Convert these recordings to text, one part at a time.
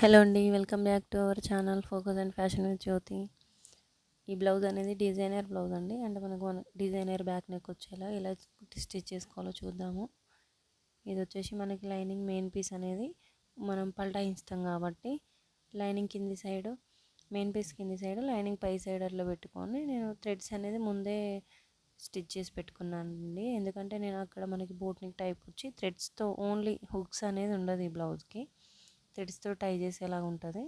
Hello అండి welcome back to our channel focus and fashion with Jyothi ఈ blouse అనేది designer blouse అండి. అంటే మనకు మన డిజైనర్ బ్యాక్ నెక్ వచ్చేలా ఇలా స్టిచ్ చేసుకోవాలో చూద్దాము. ఇది వచ్చేసి మనకి లైనింగ్ మెయిన్ పీస్ అనేది మనం పల్టాయిస్తాం కాబట్టి లైనింగ్ కింది సైడ్ మెయిన్ పీస్ కింది సైడ్ లైనింగ్ పై సైడ్ అట్లా పెట్టుకొని నేను థ్రెడ్స్ అనేది ముందే స్టిచ్ చేసి పెట్టుకున్నానండి. ఎందుకంటే నేను అక్కడ మనకి బోట్నిక్ టైప్ వచ్చి థ్రెడ్స్తో ఓన్లీ హుక్స్ అనేది ఉండదు ఈ బ్లౌజ్కి. థ్రెడ్స్తో టై చేసేలాగా ఉంటుంది.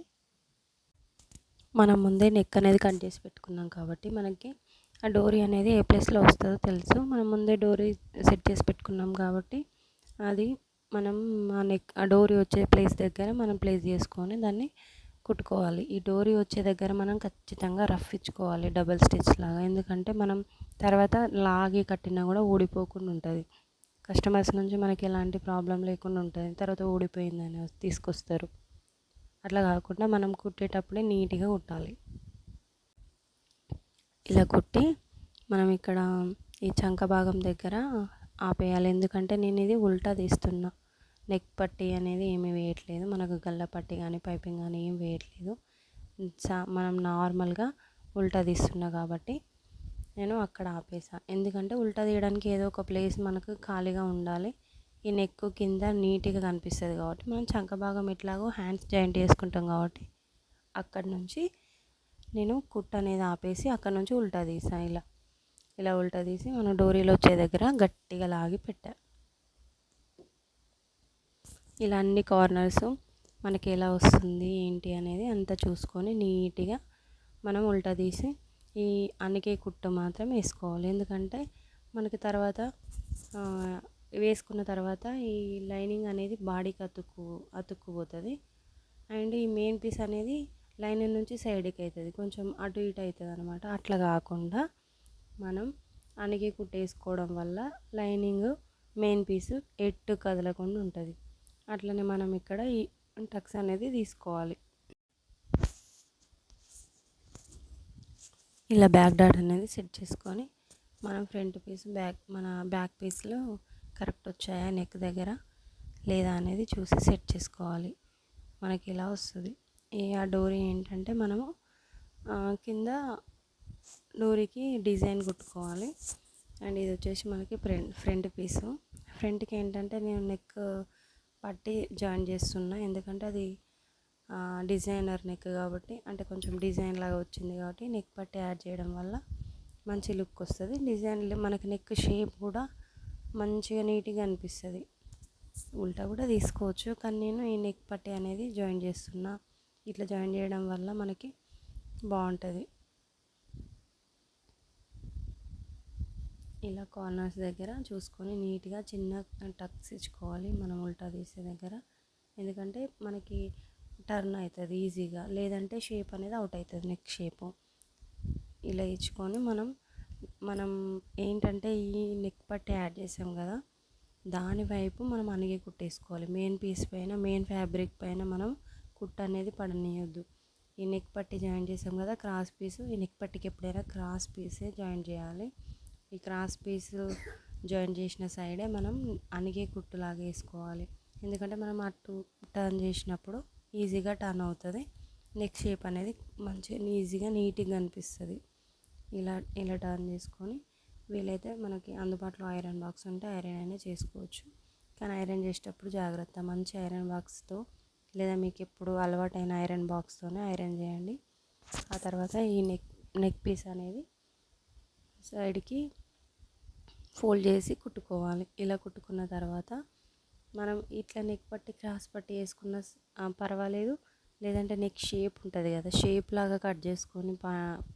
మనం ముందే నెక్ అనేది కట్ చేసి పెట్టుకున్నాం కాబట్టి మనకి ఆ డోరీ అనేది ఏ ప్లేస్లో వస్తుందో తెలుసు. మనం ముందే డోరీ సెట్ చేసి పెట్టుకున్నాం కాబట్టి అది మనం ఆ నెక్ ఆ డోరీ వచ్చే ప్లేస్ దగ్గర మనం ప్లేస్ చేసుకొని దాన్ని కుట్టుకోవాలి. ఈ డోరీ వచ్చే దగ్గర మనం ఖచ్చితంగా రఫ్ ఇచ్చుకోవాలి డబల్ స్టిచ్ లాగా. ఎందుకంటే మనం తర్వాత లాగి కట్టినా కూడా ఊడిపోకుండా ఉంటుంది. కస్టమర్స్ నుంచి మనకి ఎలాంటి ప్రాబ్లం లేకుండా ఉంటుంది. తర్వాత ఊడిపోయిందని తీసుకొస్తారు. అట్లా కాకుండా మనం కుట్టేటప్పుడే నీట్గా కుట్టాలి. ఇలా కుట్టి మనం ఇక్కడ ఈ చంక భాగం దగ్గర ఆపేయాలి. ఎందుకంటే నేను ఇది ఉల్టా తీస్తున్నా. నెక్ పట్టి అనేది ఏమీ వేయట్లేదు. మనకు గల్ల పట్టి కానీ పైపింగ్ కానీ ఏం వేయట్లేదు. మనం నార్మల్గా ఉల్టా తీస్తున్నా కాబట్టి నేను అక్కడ ఆపేసా. ఎందుకంటే ఉల్టా తీయడానికి ఏదో ఒక ప్లేస్ మనకు ఖాళీగా ఉండాలి. ఈ నెక్ కింద నీట్గా కనిపిస్తుంది కాబట్టి మనం చంక భాగం ఎట్లాగో హ్యాండ్స్ జాయింట్ చేసుకుంటాం కాబట్టి అక్కడ నుంచి నేను కుట్ అనేది ఆపేసి అక్కడ నుంచి ఉల్టా తీసా ఇలా. ఇలా ఉల్టా తీసి మన డోరీలో వచ్చే దగ్గర గట్టిగా లాగి పెట్టా. ఇలా అన్ని కార్నర్స్ మనకి ఎలా వస్తుంది ఏంటి అనేది అంతా చూసుకొని నీట్గా మనం ఉల్టా తీసి ఈ అన్నకే కుట్టు మాత్రం వేసుకోవాలి. ఎందుకంటే మనకి తర్వాత వేసుకున్న తర్వాత ఈ లైనింగ్ అనేది బాడీకి అతుక్కు అతుక్కుపోతుంది. అండ్ ఈ మెయిన్ పీస్ అనేది లైనింగ్ నుంచి సైడ్కి అవుతుంది కొంచెం అటు ఇటు అవుతుంది అనమాట అట్లా కాకుండా మనం అనిగి కుట్టేసుకోవడం వల్ల లైనింగ్ మెయిన్ పీస్ ఎట్టు కదలకుండా ఉంటుంది. అట్లనే మనం ఇక్కడ ఈ టక్స్ అనేది తీసుకోవాలి. ఇలా బ్యాక్ డాట్ అనేది సెట్ చేసుకొని మనం ఫ్రంట్ పీస్ బ్యాక్ మన బ్యాక్ పీస్లో కరెక్ట్ వచ్చాయా నెక్ దగ్గర లేదా అనేది చూసి సెట్ చేసుకోవాలి. మనకి ఇలా వస్తుంది. ఈ ఆ డోరీ ఏంటంటే మనము కింద డోరీకి డిజైన్ కుట్టుకోవాలి. అండ్ ఇది వచ్చేసి మనకి ఫ్రంట్ ఫ్రంట్ పీసు. ఫ్రంట్కి ఏంటంటే నేను నెక్ పట్టి జాయిన్ చేస్తున్నా. ఎందుకంటే అది డిజైనర్ నెక్ కాబట్టి అంటే కొంచెం డిజైన్ లాగా వచ్చింది కాబట్టి నెక్ పట్టి యాడ్ చేయడం వల్ల మంచి లుక్ వస్తుంది. డిజైన్ మనకి నెక్ షేప్ కూడా మంచిగా నీట్గా అనిపిస్తుంది. ఉల్టా కూడా తీసుకోవచ్చు కానీ నేను ఈ నెక్ పట్టి అనేది జాయిన్ చేస్తున్నా. ఇట్లా జాయిన్ చేయడం వల్ల మనకి బాగుంటుంది. ఇలా కార్నర్స్ దగ్గర చూసుకొని నీట్గా చిన్న టక్స్ ఇచ్చుకోవాలి మనం ఉల్టా తీసే దగ్గర. ఎందుకంటే మనకి టర్న్ అవుతుంది ఈజీగా లేదంటే షేప్ అనేది అవుట్ అవుతుంది నెక్ షేపు ఇలా ఇచ్చుకొని మనం మనం ఏంటంటే ఈ నెక్ పట్టి యాడ్ చేసాం కదా దాని వైపు మనం అనిగి కుట్టేసుకోవాలి. మెయిన్ పీస్ పైన మెయిన్ ఫ్యాబ్రిక్ పైన మనం కుట్ట అనేది పడనీయొద్దు. ఈ నెక్ పట్టి జాయిన్ చేసాం కదా క్రాస్ పీసు ఈ నెక్ పట్టికి ఎప్పుడైనా క్రాస్ పీసే జాయిన్ చేయాలి. ఈ క్రాస్ పీసు జాయిన్ చేసిన సైడే మనం అనిగే కుట్టులాగా వేసుకోవాలి. ఎందుకంటే మనం అటు టర్న్ చేసినప్పుడు ఈజీగా టర్న్ అవుతుంది. నెక్ షేప్ అనేది మంచిగా ఈజీగా నీట్గా అనిపిస్తుంది ఇలా ఇలా టర్న్ చేసుకొని వీలైతే మనకి అందుబాటులో ఐరన్ బాక్స్ ఉంటే ఐరన్ అయినా చేసుకోవచ్చు. కానీ ఐరన్ చేసేటప్పుడు జాగ్రత్త. మంచి ఐరన్ బాక్స్తో లేదా మీకు ఎప్పుడు అలవాటైన ఐరన్ బాక్స్తోనే ఐరన్ చేయండి. ఆ తర్వాత ఈ నెక్ నెక్ పీస్ అనేది సైడ్కి ఫోల్డ్ చేసి కుట్టుకోవాలి. ఇలా కుట్టుకున్న తర్వాత మనం ఇట్లా నెక్ పట్టి క్రాస్ పట్టి వేసుకున్న పర్వాలేదు. లేదంటే నెక్ షేప్ ఉంటుంది కదా. షేప్ లాగా కట్ చేసుకొని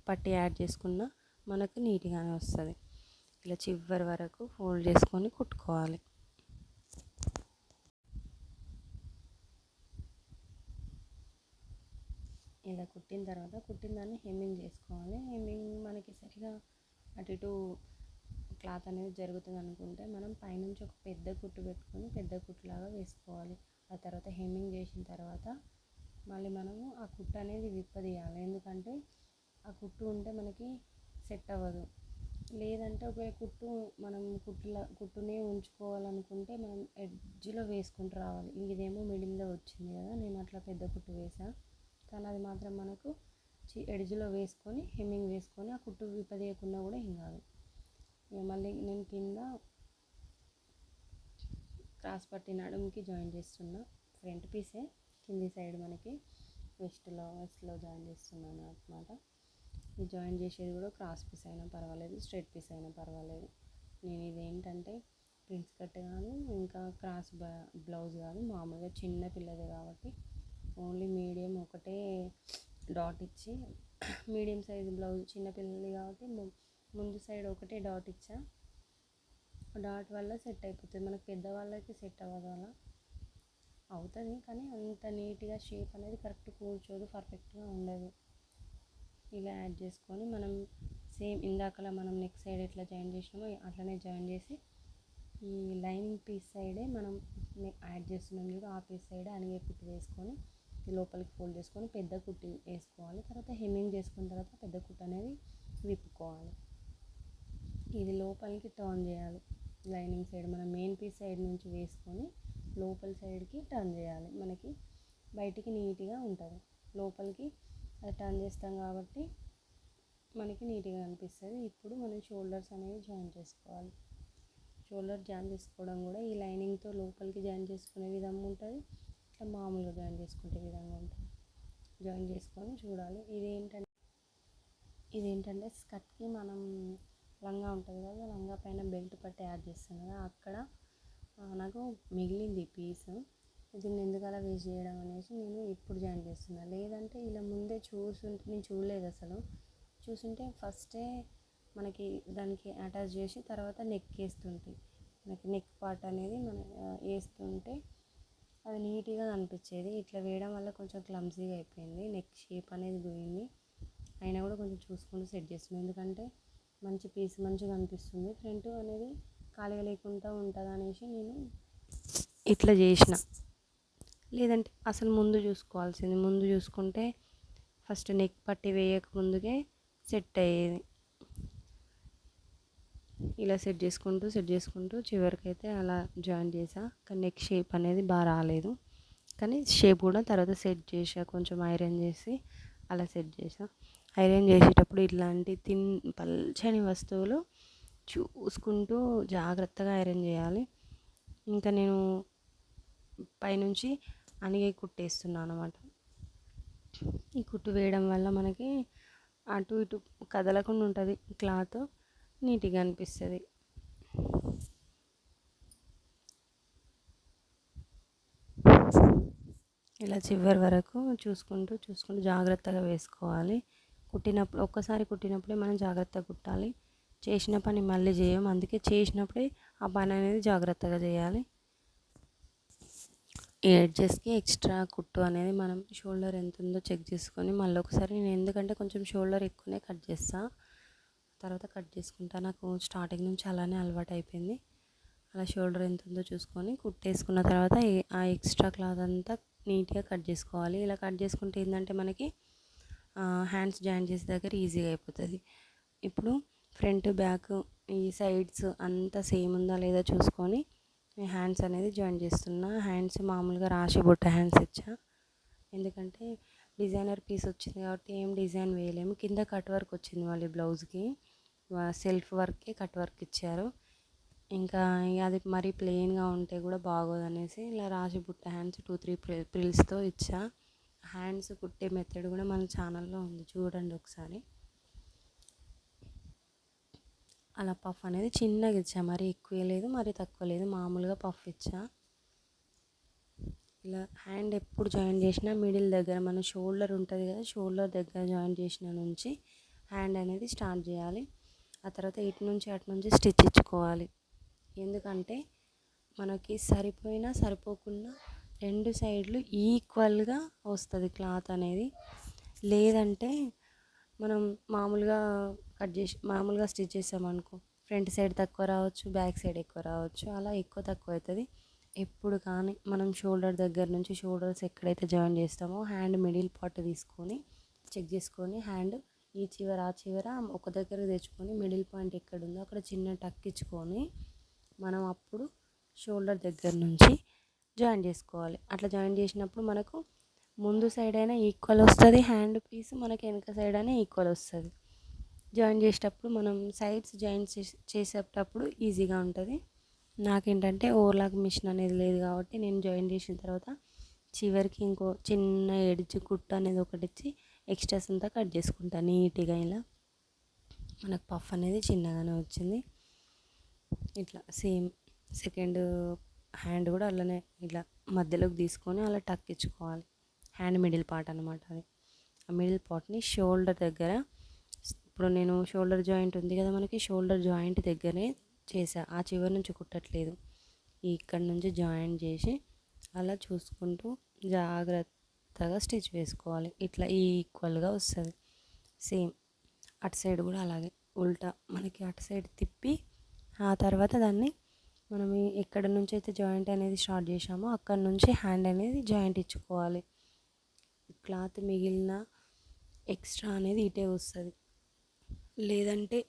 పట్టి యాడ్ చేసుకున్న మనకు నీట్గానే వస్తుంది. ఇలా చివరి వరకు ఫోల్డ్ చేసుకొని కుట్టుకోవాలి. ఇలా కుట్టిన తర్వాత కుట్టిన దాన్ని హెమ్మింగ్ చేసుకోవాలి. హెమ్మింగ్ మనకి సరిగా అటు ఇటు క్లాత్ అనేది జరుగుతుంది అనుకుంటే మనం పైనుంచి ఒక పెద్ద కుట్టు పెట్టుకొని పెద్ద కుట్టులాగా వేసుకోవాలి. ఆ తర్వాత హెమ్మింగ్ చేసిన తర్వాత మళ్ళీ మనము ఆ కుట్టు అనేది విప్పదీయాలి. ఎందుకంటే ఆ కుట్టు ఉంటే మనకి సెట్ అవ్వదు. లేదంటే ఒకవేళ కుట్టు మనం కుట్టులా కుట్టునే ఉంచుకోవాలనుకుంటే మనం ఎడ్జ్లో వేసుకుంటూ రావాలి. ఇదేమో మిడిల్లో వచ్చింది కదా నేను అట్లా పెద్ద కుట్టు వేసా కానీ అది మాత్రం మనకు చి ఎడ్జ్లో వేసుకొని హెమ్మింగ్ వేసుకొని ఆ కుట్టు విప్పదీయకుండా కూడా ఏం కాదు. ఇక మళ్ళీ నేను కింద క్రాస్ పట్టి నడుముకి జాయిన్ చేస్తున్నా. ఫ్రంట్ పీసే కింది సైడ్ మనకి వెస్ట్లో వెస్ట్లో జాయిన్ చేస్తున్నాను అనమాట ఈ జాయిన్ చేసేది కూడా క్రాస్ పీస్ అయినా పర్వాలేదు స్ట్రైట్ పీస్ అయినా పర్వాలేదు. నేను ఇదేంటంటే ప్రిన్స్ కట్ కాదు ఇంకా క్రాస్ బ్లౌజ్ కాదు మామూలుగా చిన్న పిల్లది కాబట్టి ఓన్లీ మీడియం ఒకటే డాట్ ఇచ్చి మీడియం సైజ్ బ్లౌజ్ చిన్న పిల్లది కాబట్టి ముందు సైడ్ ఒకటే డాట్ ఇచ్చా. డాట్ వల్ల సెట్ అయిపోతుంది. మనకు పెద్దవాళ్ళకి సెట్ అవ్వదు అలా. అవుతుంది కానీ అంత నీట్గా షేప్ అనేది కరెక్ట్ కూర్చోదు పర్ఫెక్ట్గా ఉండదు. ఇలా యాడ్ చేసుకొని మనం సేమ్ ఇందాకలా మనం నెక్ సైడ్ ఎట్లా జాయిన్ చేసినామో అట్లనే జాయిన్ చేసి ఈ లైన్ పీస్ సైడే మనం యాడ్ చేస్తున్నాం చూడు ఆ పీస్ సైడ్ అనిగే కుట్టి వేసుకొని లోపలికి ఫోల్డ్ చేసుకొని పెద్ద కుట్టి వేసుకోవాలి. తర్వాత హెమ్మింగ్ చేసుకున్న తర్వాత పెద్ద కుట్టు అనేది విప్పుకోవాలి. ఇది లోపలికి టర్న్ చేయాలి. లైనింగ్ సైడ్ మన మెయిన్ పీస్ సైడ్ నుంచి వేసుకొని లోపల సైడ్కి టర్న్ చేయాలి. మనకి బయటికి నీట్గా ఉంటుంది. లోపలికి అది టర్న్ చేస్తాం కాబట్టి మనకి నీట్గా అనిపిస్తుంది. ఇప్పుడు మనం షోల్డర్స్ అనేవి జాయిన్ చేసుకోవాలి. షోల్డర్ జాయిన్ చేసుకోవడం కూడా ఈ లైనింగ్తో లోపలికి జాయిన్ చేసుకునే విధంగా ఉంటుంది. ఇట్లా మామూలుగా జాయిన్ చేసుకునే విధంగా ఉంటుంది. జాయిన్ చేసుకొని చూడాలి. ఇదేంటంటే ఇదేంటంటే స్కర్ట్కి మనం లంగా ఉంటుంది కదా లంగా పైన బెల్ట్ పట్టి యాడ్ చేస్తాను కదా అక్కడ నాకు మిగిలింది పీస్. దీన్ని ఎందుకు అలా వేస్ట్ చేయడం అనేసి నేను ఇప్పుడు జాయిన్ చేస్తున్నాను లేదంటే ఇలా ముందే చూసుంటే నేను చూడలేదు అసలు. చూసుంటే ఫస్టే మనకి దానికి అటాచ్ చేసి తర్వాత నెక్ వేస్తుంటే మనకి నెక్ పార్ట్ అనేది మన వేస్తుంటే అది నీట్గా అనిపించేది ఇట్లా వేయడం వల్ల కొంచెం క్లమ్జీగా అయిపోయింది నెక్ షేప్ అనేది పోయింది. అయినా కూడా కొంచెం చూసుకుంటూ సెట్ చేస్తున్నాను ఎందుకంటే మంచి పీస్ మంచిగా అనిపిస్తుంది. ఫ్రంట్ అనేది ఖాళీగా లేకుండా ఉంటుంది అనేసి నేను ఇట్లా చేసిన. లేదంటే అసలు ముందు చూసుకోవాల్సింది. ముందు చూసుకుంటే ఫస్ట్ నెక్ పట్టి వేయక ముందుకే సెట్ అయ్యేది. ఇలా సెట్ చేసుకుంటూ సెట్ చేసుకుంటూ చివరికైతే అలా జాయిన్ చేసా. కానీ నెక్ షేప్ అనేది బాగా రాలేదు. కానీ షేప్ కూడా తర్వాత సెట్ చేసా. కొంచెం ఐరన్ చేసి అలా సెట్ చేసా. ఐరన్ చేసేటప్పుడు ఇట్లాంటి తిన్ పల్చని వస్తువులు చూసుకుంటూ జాగ్రత్తగా ఐరన్ చేయాలి. ఇంకా నేను పైనుంచి అనిగే కుట్టేస్తున్నాను అనమాట ఈ కుట్టు వేయడం వల్ల మనకి అటు ఇటు కదలకుండా ఉంటుంది. క్లాత్ నీట్గా అనిపిస్తుంది. ఇలా చివరి వరకు చూసుకుంటూ చూసుకుంటూ జాగ్రత్తగా వేసుకోవాలి. కుట్టినప్పుడు ఒక్కసారి కుట్టినప్పుడే మనం జాగ్రత్తగా కుట్టాలి. చేసిన పని మళ్ళీ చేయం. అందుకే చేసినప్పుడే ఆ పని అనేది జాగ్రత్తగా చేయాలి. ఈ ఎడ్జెస్కి ఎక్స్ట్రా కుట్టు అనేది మనం షోల్డర్ ఎంత ఉందో చెక్ చేసుకొని మళ్ళీ ఒకసారి నేను ఎందుకంటే కొంచెం షోల్డర్ ఎక్కువనే కట్ చేస్తా. తర్వాత కట్ చేసుకుంటా. నాకు స్టార్టింగ్ నుంచి అలానే అలవాటు అయిపోయింది. అలా షోల్డర్ ఎంత ఉందో చూసుకొని కుట్టేసుకున్న తర్వాత ఆ ఎక్స్ట్రా క్లాత్ అంతా నీట్గా కట్ చేసుకోవాలి. ఇలా కట్ చేసుకుంటే ఏంటంటే మనకి హ్యాండ్స్ జాయిన్ చేసే దగ్గర ఈజీగా అయిపోతుంది. ఇప్పుడు ఫ్రంట్ బ్యాక్ ఈ సైడ్స్ అంతా సేమ్ ఉందా లేదా చూసుకొని హ్యాండ్స్ అనేది జాయిన్ చేస్తున్నా. హ్యాండ్స్ మామూలుగా రాసి బుట్ట హ్యాండ్స్ ఇచ్చా. ఎందుకంటే డిజైనర్ పీస్ వచ్చింది కాబట్టి ఏం డిజైన్ వేయలేము. కింద కట్ వర్క్ వచ్చింది వాళ్ళ బ్లౌజ్కి సెల్ఫ్ వర్కే కట్ వర్క్ ఇచ్చారు. ఇంకా అది మరీ ప్లెయిన్గా ఉంటే కూడా బాగోదు అనేసి ఇలా రాసి బుట్ట హ్యాండ్స్ టూ త్రీ ప్రిల్స్తో ఇచ్చా. హ్యాండ్స్ కుట్టే మెథడ్ కూడా మన ఛానల్లో ఉంది. చూడండి ఒకసారి. అలా పఫ్ అనేది చిన్నగా ఇచ్చా. మరి ఎక్కువ లేదు మరి తక్కువ లేదు. మామూలుగా పఫ్ ఇచ్చా. ఇలా హ్యాండ్ ఎప్పుడు జాయిన్ చేసినా మిడిల్ దగ్గర మన షోల్డర్ ఉంటుంది కదా షోల్డర్ దగ్గర జాయిన్ చేసిన నుంచి హ్యాండ్ అనేది స్టార్ట్ చేయాలి. ఆ తర్వాత ఇటు నుంచి అటు నుంచి స్టిచ్ ఇచ్చుకోవాలి. ఎందుకంటే మనకి సరిపోయినా సరిపోకుండా రెండు సైడ్లు ఈక్వల్గా వస్తుంది క్లాత్ అనేది. లేదంటే మనం మామూలుగా కట్ చేసి మామూలుగా స్టిచ్ చేసామనుకో ఫ్రంట్ సైడ్ తక్కువ రావచ్చు బ్యాక్ సైడ్ ఎక్కువ రావచ్చు అలా ఎక్కువ తక్కువ అవుతుంది ఎప్పుడు కానీ మనం షోల్డర్ దగ్గర నుంచి షోల్డర్స్ ఎక్కడైతే జాయిన్ చేస్తామో హ్యాండ్ మిడిల్ పార్ట్ తీసుకొని చెక్ చేసుకొని హ్యాండ్ ఈ చివర ఆ చివర ఒక దగ్గర తెచ్చుకొని మిడిల్ పాయింట్ ఎక్కడ ఉందో అక్కడ చిన్న టక్ ఇచ్చుకొని మనం అప్పుడు షోల్డర్ దగ్గర నుంచి జాయిన్ చేసుకోవాలి. అట్లా జాయిన్ చేసినప్పుడు మనకు ముందు సైడ్ అయినా ఈక్వల్ వస్తుంది హ్యాండ్ పీస్ మనకి వెనక సైడ్ అయినా ఈక్వల్ వస్తుంది. జాయిన్ చేసేటప్పుడు మనం సైడ్స్ జాయిన్ చేసేటప్పుడు ఈజీగా ఉంటుంది. నాకేంటంటే ఓవర్లాక్ మిషన్ అనేది లేదు కాబట్టి నేను జాయిన్ చేసిన తర్వాత చివరికి ఇంకో చిన్న ఎడ్జ్ కుట్ట అనేది ఒకటి ఇచ్చి ఎక్స్ట్రాస్ అంతా కట్ చేసుకుంటాను నీట్గా ఇలా. మనకు పఫ్ అనేది చిన్నగానే వచ్చింది. ఇట్లా సేమ్ సెకండ్ హ్యాండ్ కూడా అలానే ఇట్లా మధ్యలోకి తీసుకొని అలా టక్ ఇచ్చుకోవాలి హ్యాండ్ మిడిల్ పార్ట్ అనమాట అది. ఆ మిడిల్ పార్ట్ని షోల్డర్ దగ్గర ఇప్పుడు నేను షోల్డర్ జాయింట్ ఉంది కదా మనకి షోల్డర్ జాయింట్ దగ్గరే చేసా. ఆ చివరి నుంచి కుట్టట్లేదు. ఇక్కడ నుంచి జాయింట్ చేసి అలా చూసుకుంటూ జాగ్రత్తగా స్టిచ్ వేసుకోవాలి. ఇట్లా ఈక్వల్గా వస్తుంది. సేమ్ అటు సైడ్ కూడా అలాగే. ఉల్టా మనకి అటు సైడ్ తిప్పి ఆ తర్వాత దాన్ని మనం ఎక్కడ నుంచి అయితే జాయింట్ అనేది స్టార్ట్ చేసామో అక్కడ నుంచి హ్యాండ్ అనేది జాయింట్ ఇచ్చుకోవాలి. క్లాత్ మిగిలిన ఎక్స్ట్రా అనేది ఇటే వస్తుంది. లేదంటే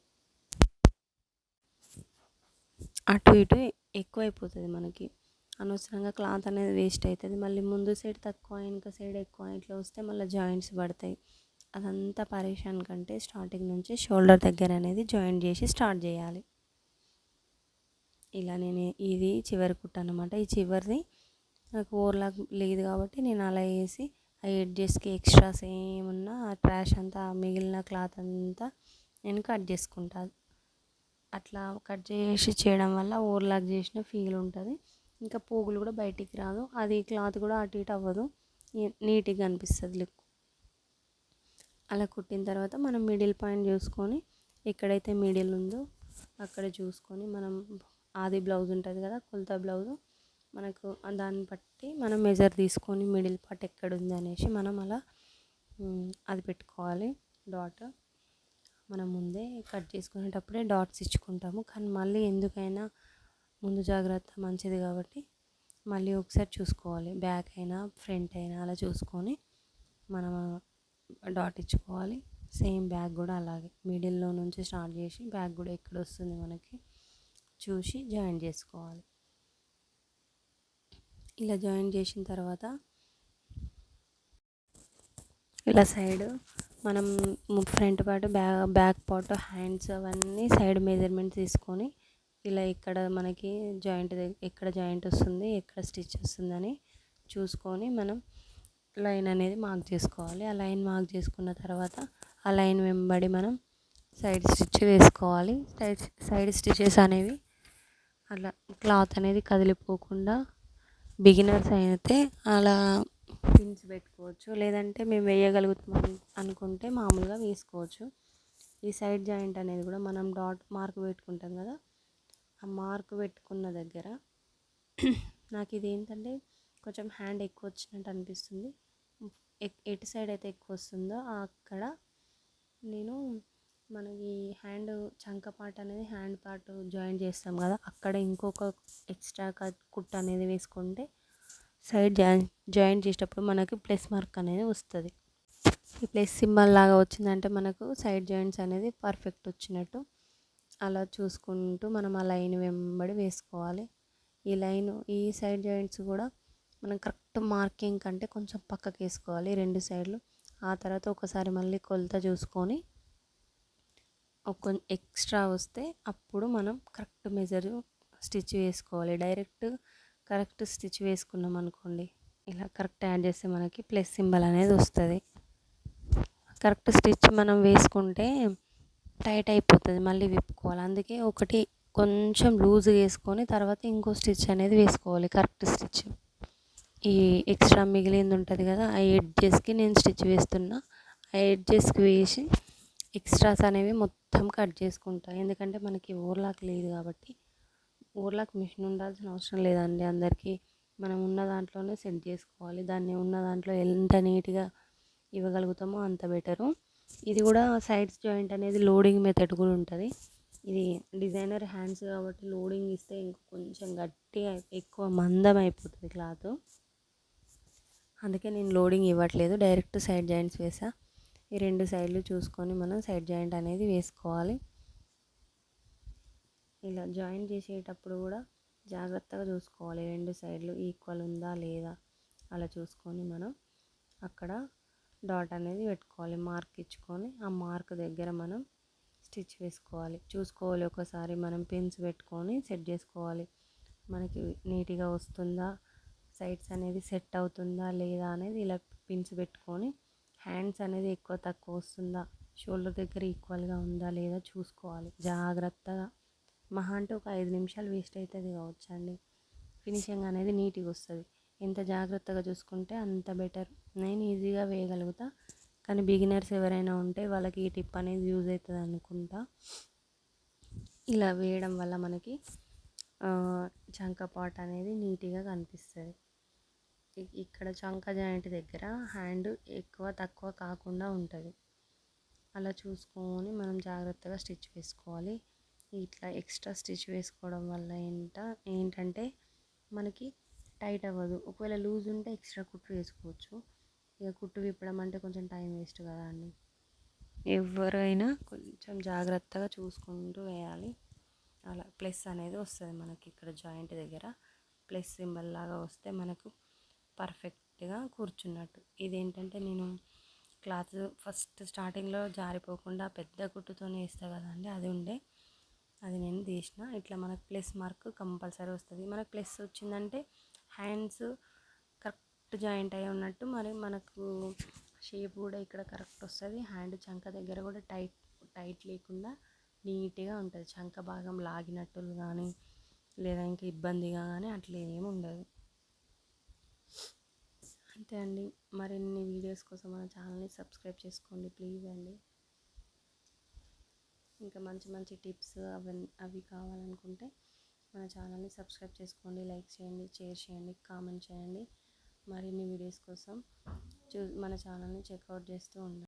అటు ఇటు ఎక్కువైపోతుంది మనకి. అనవసరంగా క్లాత్ అనేది వేస్ట్ అవుతుంది మళ్ళీ ముందు సైడ్ తక్కువ వెనుక సైడ్ ఎక్కువ ఇట్లా వస్తే మళ్ళీ జాయింట్స్ పడతాయి. అదంతా పరేషాన్ కంటే స్టార్టింగ్ నుంచి షోల్డర్ దగ్గర అనేది జాయింట్ చేసి స్టార్ట్ చేయాలి. ఇలా నేను ఇది చివరి కుట్ట అనమాట ఈ చివరిది నాకు ఓవర్లాక్ లేదు కాబట్టి నేను అలా వేసి ఆ ఎడ్జెస్కి ఎక్స్ట్రాస్ ఏమున్నా ఆ ట్రాష్ అంతా మిగిలిన క్లాత్ అంతా నేను కట్ చేసుకుంటాను అట్లా కట్ చేసి చేయడం వల్ల ఓవర్లాక్ చేసిన ఫీల్ ఉంటుంది. ఇంకా పోగులు కూడా బయటికి రాదు. అది క్లాత్ కూడా అటు ఇటు అవ్వదు. నీట్గా అనిపిస్తుంది లుక్. అలా కుట్టిన తర్వాత మనం మిడిల్ పాయింట్ చూసుకొని ఎక్కడైతే మిడిల్ ఉందో అక్కడ చూసుకొని మనం ఆది బ్లౌజ్ ఉంటుంది కదా కొలత బ్లౌజ్. మనకు దాన్ని బట్టి మనం మెజర్ తీసుకొని మిడిల్ పార్ట్ ఎక్కడ ఉంది అనేసి మనం అలా అది పెట్టుకోవాలి. డాట్ మనం ముందే కట్ చేసుకునేటప్పుడే డాట్స్ ఇచ్చుకుంటాము. కానీ మళ్ళీ ఎందుకైనా ముందు జాగ్రత్త మంచిది కాబట్టి మళ్ళీ ఒకసారి చూసుకోవాలి. బ్యాక్ అయినా ఫ్రంట్ అయినా అలా చూసుకొని మనం డాట్ ఇచ్చుకోవాలి. సేమ్ బ్యాగ్ కూడా అలాగే. మిడిల్లో నుంచి స్టార్ట్ చేసి బ్యాగ్ కూడా ఎక్కడ వస్తుంది మనకి? చూసి జాయిన్ చేసుకోవాలి. ఇలా జాయిన్ చేసిన తర్వాత ఇలా సైడ్ మనం front part back back part hands అవన్నీ సైడ్ మెజర్మెంట్ తీసుకొని ఇలా ఇక్కడ మనకి జాయింట్ ఎక్కడ జాయింట్ వస్తుంది ఎక్కడ స్టిచ్ వస్తుందని చూసుకొని మనం లైన్ అనేది మార్క్ చేసుకోవాలి. ఆ లైన్ మార్క్ చేసుకున్న తర్వాత ఆ లైన్ వెంబడి మనం సైడ్ స్టిచ్ వేసుకోవాలి. సైడ్ సైడ్ స్టిచెస్ అనేవి అలా క్లాత్ అనేది కదిలిపోకుండా బిగినర్స్ అయితే అలా పిన్స్ పెట్టుకోవచ్చు. లేదంటే మేము వేయగలుగుతాం అనుకుంటే మామూలుగా వేసుకోవచ్చు. ఈ సైడ్ జాయింట్ అనేది కూడా మనం డాట్ మార్క్ పెట్టుకుంటాం కదా ఆ మార్క్ పెట్టుకున్న దగ్గర నాకు ఇది ఏంటంటే కొంచెం హ్యాండ్ ఎక్కువ వచ్చినట్టు అనిపిస్తుంది. ఎటు సైడ్ అయితే ఎక్కువ వస్తుందో అక్కడ నేను మనకి హ్యాండ్ చంక పార్ట్ అనేది హ్యాండ్ పార్ట్ జాయిన్ చేస్తాం కదా అక్కడ ఇంకొక ఎక్స్ట్రా కుట్ అనేది వేసుకుంటే సైడ్ జాయిన్ జాయిన్ చేసేటప్పుడు మనకి ప్లస్ మార్క్ అనేది వస్తుంది. ఈ ప్లస్ సింబల్ లాగా వచ్చిందంటే మనకు సైడ్ జాయింట్స్ అనేది పర్ఫెక్ట్ వచ్చినట్టు అలా చూసుకుంటూ మనం ఆ లైన్ వెంబడి వేసుకోవాలి. ఈ లైన్ ఈ సైడ్ జాయింట్స్ కూడా మనం కరెక్ట్ మార్కింగ్ కంటే కొంచెం పక్కకి వేసుకోవాలి రెండు సైడ్లు. ఆ తర్వాత ఒకసారి మళ్ళీ కొలత చూసుకొని ఒక ఎక్స్ట్రా వస్తే అప్పుడు మనం కరెక్ట్ మెజర్ స్టిచ్ వేసుకోవాలి. డైరెక్ట్ కరెక్ట్ స్టిచ్ వేసుకున్నాం అనుకోండి ఇలా కరెక్ట్ యాడ్ చేస్తే మనకి ప్లస్ సింబల్ అనేది వస్తుంది. కరెక్ట్ స్టిచ్ మనం వేసుకుంటే టైట్ అయిపోతుంది మళ్ళీ విప్పుకోవాలి. అందుకే ఒకటి కొంచెం లూజ్గా వేసుకొని తర్వాత ఇంకో స్టిచ్ అనేది వేసుకోవాలి కరెక్ట్ స్టిచ్. ఈ ఎక్స్ట్రా మిగిలింది ఉంటుంది కదా ఆ ఎడ్జెస్కి నేను స్టిచ్ వేస్తున్నా. ఆ ఎడ్జెస్కి వేసి ఎక్స్ట్రాస్ అనేవి మొత్తం మొత్తం కట్ చేసుకుంటా. ఎందుకంటే మనకి ఓర్లాక్ లేదు కాబట్టి ఓర్లాక్ మిషన్ ఉండాల్సిన అవసరం లేదండి. అందరికీ మనం ఉన్న దాంట్లోనే సెట్ చేసుకోవాలి. దాన్ని ఉన్న దాంట్లో ఎంత నీట్గా ఇవ్వగలుగుతామో అంత బెటరు. ఇది కూడా సైడ్స్ జాయింట్ అనేది లోడింగ్ మెథడ్ కూడా ఉంటుంది. ఇది డిజైనర్ హ్యాండ్స్ కాబట్టి లోడింగ్ ఇస్తే ఇంకా కొంచెం గట్టిగా ఎక్కువ మందం అయిపోతుంది క్లాత్. అందుకే నేను లోడింగ్ ఇవ్వట్లేదు. డైరెక్ట్ సైడ్ జాయింట్స్ వేసా. ఈ రెండు సైడ్లు చూసుకొని మనం సైడ్ జాయింట్ అనేది వేసుకోవాలి. ఇలా జాయిన్ చేసేటప్పుడు కూడా జాగ్రత్తగా చూసుకోవాలి. రెండు సైడ్లు ఈక్వల్ ఉందా లేదా అలా చూసుకొని మనం అక్కడ డాట్ అనేది పెట్టుకోవాలి. మార్క్ ఇచ్చుకొని ఆ మార్క్ దగ్గర మనం స్టిచ్ వేసుకోవాలి. చూసుకోవాలి. ఒకసారి మనం పిన్స్ పెట్టుకొని సెట్ చేసుకోవాలి. మనకి నీట్గా వస్తుందా? సైడ్స్ అనేది సెట్ అవుతుందా లేదా అనేది ఇలా పిన్స్ పెట్టుకొని హ్యాండ్స్ అనేది ఎక్కువ తక్కువ వస్తుందా? షోల్డర్ దగ్గర ఈక్వల్గా ఉందా? లేదా చూసుకోవాలి. జాగ్రత్తగా. మహా అంటే ఒక ఐదు నిమిషాలు వేస్ట్ అవుతుంది కావచ్చు అండి. ఫినిషింగ్ అనేది నీట్గా వస్తుంది. ఎంత జాగ్రత్తగా చూసుకుంటే అంత బెటర్. నేను ఈజీగా వేయగలుగుతా. కానీ బిగినర్స్ ఎవరైనా ఉంటే వాళ్ళకి ఈ టిప్ అనేది యూజ్ అవుతుంది అనుకుంటా. ఇలా వేయడం వల్ల మనకి చంక పాట్ అనేది నీట్గా కనిపిస్తుంది. ఇక్కడ చంక జాయింట్ దగ్గర హ్యాండ్ ఎక్కువ తక్కువ కాకుండా ఉంటుంది. అలా చూసుకొని మనం జాగ్రత్తగా స్టిచ్ వేసుకోవాలి. ఇట్లా ఎక్స్ట్రా స్టిచ్ వేసుకోవడం వల్ల ఏంట ఏంటంటే మనకి టైట్ అవ్వదు. ఒకవేళ లూజ్ ఉంటే ఎక్స్ట్రా కుట్టు వేసుకోవచ్చు. ఇక కుట్టు విప్పడం అంటే కొంచెం టైం వేస్ట్ కదా అండి. ఎవరైనా కొంచెం జాగ్రత్తగా చూసుకుంటూ వేయాలి. అలా ప్లస్ అనేది వస్తుంది మనకి ఇక్కడ జాయింట్ దగ్గర. ప్లస్ సింబల్ లాగా వస్తే మనకు పర్ఫెక్ట్గా కూర్చున్నట్టు. ఇదేంటంటే నేను క్లాత్ ఫస్ట్ స్టార్టింగ్లో జారిపోకుండా పెద్ద కుట్టుతోనే వేస్తా కదండి అది ఉండే. అది నేను తీసిన. ఇట్లా మనకు ప్లస్ మార్క్ కంపల్సరీ వస్తుంది. మనకు ప్లస్ వచ్చిందంటే హ్యాండ్స్ కరెక్ట్ జాయింట్ అయి ఉన్నట్టు మరి మనకు షేప్ కూడా ఇక్కడ కరెక్ట్ వస్తుంది. హ్యాండ్ చంక దగ్గర కూడా టైట్ టైట్ లేకుండా నీట్గా ఉంటుంది. చంక భాగం లాగినట్టు కానీ లేదా ఇంకా ఇబ్బందిగా కానీ అట్లా ఏమి ఉండదు. అంతే అండి. మరిన్ని వీడియోస్ కోసం మన ఛానల్ని సబ్స్క్రైబ్ చేసుకోండి ప్లీజ్ అండి. ఇంకా మంచి మంచి టిప్స్ అవి అవి కావాలనుకుంటే మన ఛానల్ని సబ్స్క్రైబ్ చేసుకోండి లైక్ చేయండి షేర్ చేయండి కామెంట్ చేయండి. మరిన్ని వీడియోస్ కోసం చూ మన ఛానల్ని చెక్అవుట్ చేస్తూ ఉండండి.